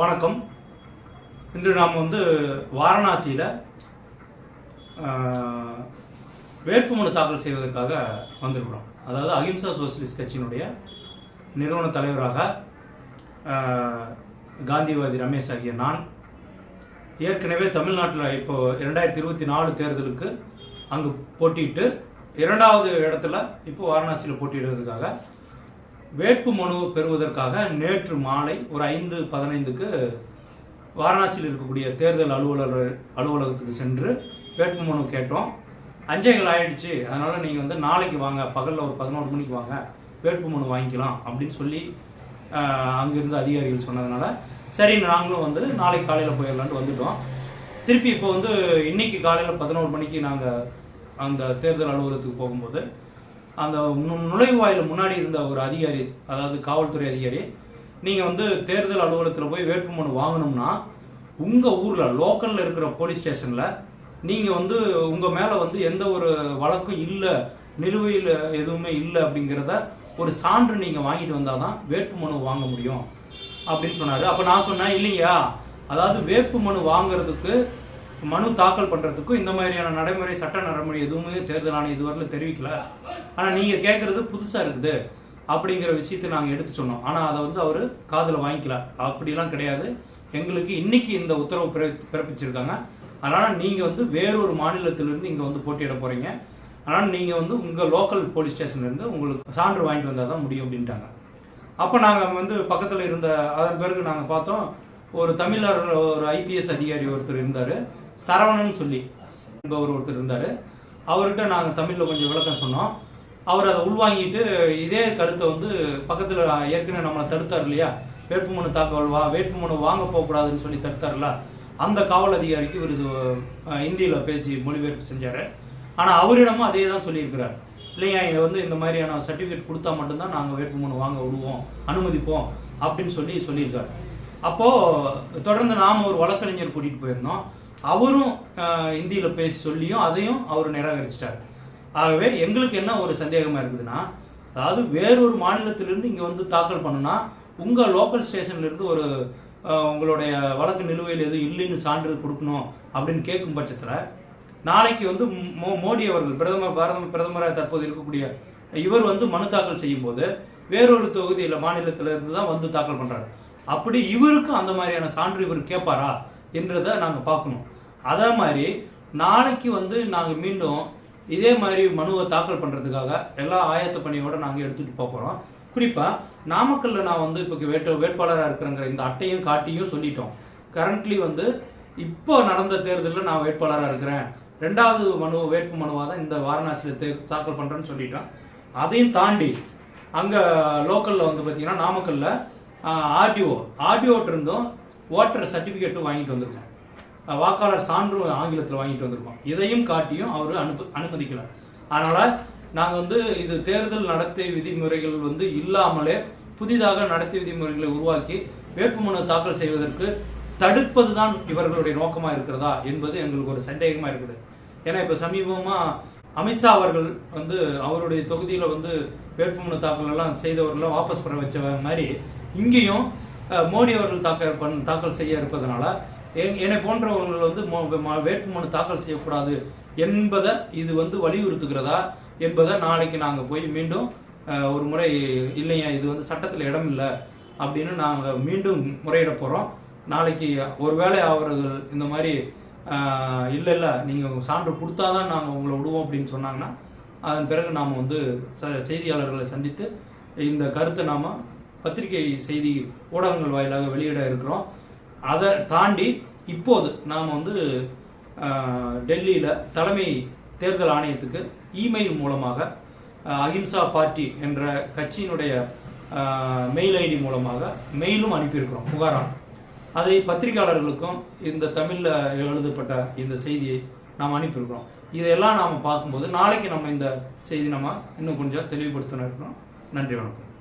வணக்கம். இன்று நாம் வந்து வாரணாசியில் வேட்புமனு தாக்கல் செய்வதற்காக வந்திருக்கிறோம். அதாவது அகிம்சா சோசியலிஸ்ட் கட்சியினுடைய நிறுவன தலைவராக காந்திவாதி ரமேஷ் ஆகிய நான் ஏற்கனவே தமிழ்நாட்டில் இப்போ இரண்டாயிரத்தி இருபத்தி நாலு தேர்தலுக்கு அங்கு போட்டியிட்டு இரண்டாவது இடத்துல இப்போ வாரணாசியில் போட்டியிடுறதுக்காக வேட்பு மனு பெறுவதற்காக நேற்று மாலை ஒரு ஐந்து பதினைந்துக்கு வாரணாசியில் இருக்கக்கூடிய தேர்தல் அலுவலர் அலுவலகத்துக்கு சென்று வேட்பு மனு கேட்டோம். அஞ்சைகள் ஆயிடுச்சு. அதனால் நீங்கள் வந்து நாளைக்கு வாங்க. பகலில் ஒரு பதினோரு மணிக்கு வாங்க. வேட்பு மனு வாங்கிக்கலாம் அப்படின்னு சொல்லி அங்கிருந்து அதிகாரிகள் சொன்னதுனால சரி நாங்களும் வந்து நாளைக்கு காலையில் போயிடலான்ட்டு வந்துட்டோம். திருப்பி இப்போ வந்து இன்னைக்கு காலையில் பதினோரு மணிக்கு நாங்கள் அந்த தேர்தல் அலுவலகத்துக்கு போகும்போது அந்த நுழைவாயில் முன்னாடி இருந்த ஒரு அதிகாரி அதாவது காவல்துறை அதிகாரி நீங்கள் வந்து தேர்தல் அலுவலகத்தில் போய் வேட்புமனு வாங்கணும்னா உங்கள் ஊரில் லோக்கலில் இருக்கிற போலீஸ் ஸ்டேஷனில் நீங்கள் வந்து உங்கள் மேலே வந்து எந்த ஒரு வழக்கும் இல்லை நிலுவையில் எதுவுமே இல்லை அப்படிங்கிறத ஒரு சான்று நீங்கள் வாங்கிட்டு வந்தால் தான் வேட்பு மனு வாங்க முடியும். அப்படின்னு சொன்னார். அப்போ நான் சொன்னேன் இல்லைங்கயா அதாவது வேட்பு மனு வாங்குறதுக்கு மனு தாக்கல் பண்ணுறதுக்கும் இந்த மாதிரியான நடைமுறை சட்ட நடைமுறை எதுவுமே தேர்தல் ஆணையம் இதுவரையில் தெரிவிக்கல. ஆனால் நீங்கள் கேட்குறது புதுசாக இருக்குது அப்படிங்கிற விஷயத்தை நாங்கள் எடுத்து சொன்னோம். ஆனால் அதை வந்து அவர் காதில் வாங்கிக்கல. அப்படிலாம் கிடையாது. எங்களுக்கு இன்னைக்கு இந்த உத்தரவு பிற பிறப்பிச்சிருக்காங்க. அதனால் நீங்கள் வந்து வேறொரு மாநிலத்திலிருந்து இங்கே வந்து போட்டியிட போகிறீங்க அதனால் நீங்கள் வந்து உங்கள் லோக்கல் போலீஸ் ஸ்டேஷன்லேருந்து உங்களுக்கு சான்று வாங்கிட்டு வந்தால் தான் முடியும் அப்படின்ட்டாங்க. அப்போ நாங்கள் வந்து பக்கத்தில் இருந்த அதன் பிறகு நாங்கள் பார்த்தோம் ஒரு தமிழர் ஒரு ஐபிஎஸ் அதிகாரி ஒருத்தர் இருந்தார். சரவணன் சொல்லி என்பவர் ஒருத்தர் இருந்தார். அவர்கிட்ட நாங்கள் தமிழில் கொஞ்சம் விளக்கம் சொன்னோம். அவர் அதை உள்வாங்கிட்டு இதே கருத்தை வந்து பக்கத்தில் ஏற்கனவே நம்மளை தடுத்தார் இல்லையா? வேட்புமனு தாக்கல் வா வேட்புமனு வாங்க போகக்கூடாதுன்னு சொல்லி தடுத்தார்ல அந்த காவல் அதிகாரிக்கு இவர் ஹிந்தியில் பேசி மொழிபெயர்ப்பு செஞ்சார். ஆனால் அவரிடமும் அதே தான் சொல்லியிருக்கிறார். இல்லையா இதை வந்து இந்த மாதிரியான சர்டிஃபிகேட் கொடுத்தா மட்டும்தான் நாங்கள் வேட்புமனு வாங்க விடுவோம் அனுமதிப்போம் அப்படின்னு சொல்லி சொல்லியிருக்காரு. அப்போது தொடர்ந்து நாம் ஒரு வழக்கறிஞர் கூட்டிகிட்டு போயிருந்தோம். அவரும் இந்தியில் பேசி சொல்லியும் அதையும் அவர் நிராகரிச்சிட்டார் ஆகவே எங்களுக்கு என்ன ஒரு சந்தேகமாக இருக்குதுன்னா அதாவது வேறொரு மாநிலத்திலிருந்து இங்கே வந்து தாக்கல் பண்ணுனா உங்கள் லோக்கல் ஸ்டேஷன்லேருந்து ஒரு உங்களுடைய வழக்கு நிலுவையில் எதுவும் இல்லைன்னு சான்று கொடுக்கணும் அப்படின்னு கேட்கும் பட்சத்தில் நாளைக்கு வந்து மோ- மோடி அவர்கள் பிரதமர் பாரத பிரதமராக தற்போது இருக்கக்கூடிய இவர் வந்து மனு தாக்கல் செய்யும்போது வேறொரு தொகுதியில் மாநிலத்தில் இருந்து தான் வந்து தாக்கல் பண்ணுறாரு அப்படி இவருக்கும் அந்த மாதிரியான சான்று இவர் கேட்பாரா? என்றதை நாங்கள் பார்க்கணும். அதே மாதிரி நாளைக்கு வந்து நாங்கள் மீண்டும் இதே மாதிரி மனுவை தாக்கல் பண்ணுறதுக்காக எல்லா ஆயத்த பணியோட நாங்கள் எடுத்துகிட்டு போகிறோம் குறிப்பாக நாமக்கல்ல நான் வந்து இப்போ வேட்டு வேட்பாளராக இருக்கிறங்கிற இந்த அட்டையும் காட்டியும் சொல்லிட்டோம். கரண்ட்லி வந்து இப்போ நடந்த தேர்தலில் நான் வேட்பாளராக இருக்கிறேன். ரெண்டாவது மனு வேட்பு மனுவாக தான் இந்த வாரணாசியில் தே தாக்கல் பண்ணுறேன்னு சொல்லிட்டோம். அதையும் தாண்டி அங்கே லோக்கலில் வந்து பார்த்தீங்கன்னா நாமக்கல்லில் ஆர்டிஓ ஆர்டிஓட்டிருந்தும் ஓட்டர் சர்டிஃபிகேட்டும் வாங்கிட்டு வந்திருக்கோம். வாக்காளர் சான்றும் ஆங்கிலத்தில் வாங்கிட்டு வந்திருக்கோம். இதையும் காட்டியும் அவர் அனுப்பு அனுமதிக்கல. அதனால் நாங்கள் வந்து இது தேர்தல் நடத்தை விதிமுறைகள் வந்து இல்லாமலே புதிதாக நடத்தை விதிமுறைகளை உருவாக்கி வேட்புமனு தாக்கல் செய்வதற்கு தடுப்பது தான் இவர்களுடைய நோக்கமாக இருக்கிறதா என்பது எங்களுக்கு ஒரு சந்தேகமாக இருக்குது. ஏன்னா இப்போ சமீபமாக அமித்ஷா அவர்கள் வந்து அவருடைய தொகுதியில் வந்து வேட்புமனு தாக்கல் எல்லாம் செய்தவர்கள்லாம் வாபஸ் பெற வச்ச மாதிரி இங்கேயும் மோடி அவர்கள் தாக்கல் பண் தாக்கல் செய்ய இருப்பதனால என்னை போன்றவர்கள் வந்து மோ- வேட்புமனு தாக்கல் செய்யக்கூடாது என்பதை இது வந்து வலியுறுத்துகிறதா என்பதை நாளைக்கு நாங்கள் போய் மீண்டும் ஒரு முறை இல்லையா இது வந்து சட்டத்தில் இடம் இல்லை அப்படின்னு நாங்கள் மீண்டும் முறையிட போகிறோம் நாளைக்கு ஒருவேளை அவர்கள் இந்த மாதிரி இல்லை இல்லை நீங்கள் சான்று கொடுத்தாதான் நாங்கள் உங்களை விடுவோம் அப்படின்னு சொன்னாங்கன்னா அதன் பிறகு நாம் வந்து ச செய்தியாளர்களை சந்தித்து இந்த கருத்தை நாம் பத்திரிகை செய்தி ஊடகங்கள் வாயிலாக வெளியிட இருக்கிறோம். அதை தாண்டி இப்போது நாம் வந்து டெல்லியில் தலைமை தேர்தல் ஆணையத்துக்கு இமெயில் மூலமாக அஹிம்சா பார்ட்டி என்ற கட்சியினுடைய மெயில் ஐடி மூலமாக மெயிலும் அனுப்பியிருக்கிறோம் புகாரா அதை பத்திரிகையாளர்களுக்கும் இந்த தமிழில் எழுதப்பட்ட இந்த செய்தியை நாம் அனுப்பியிருக்கிறோம். இதையெல்லாம் நாம் பார்க்கும்போது நாளைக்கு நம்ம இந்த செய்தி நம்ம இன்னும் கொஞ்சம் தெளிவுபடுத்தணும் இருக்கிறோம் நன்றி வணக்கம்.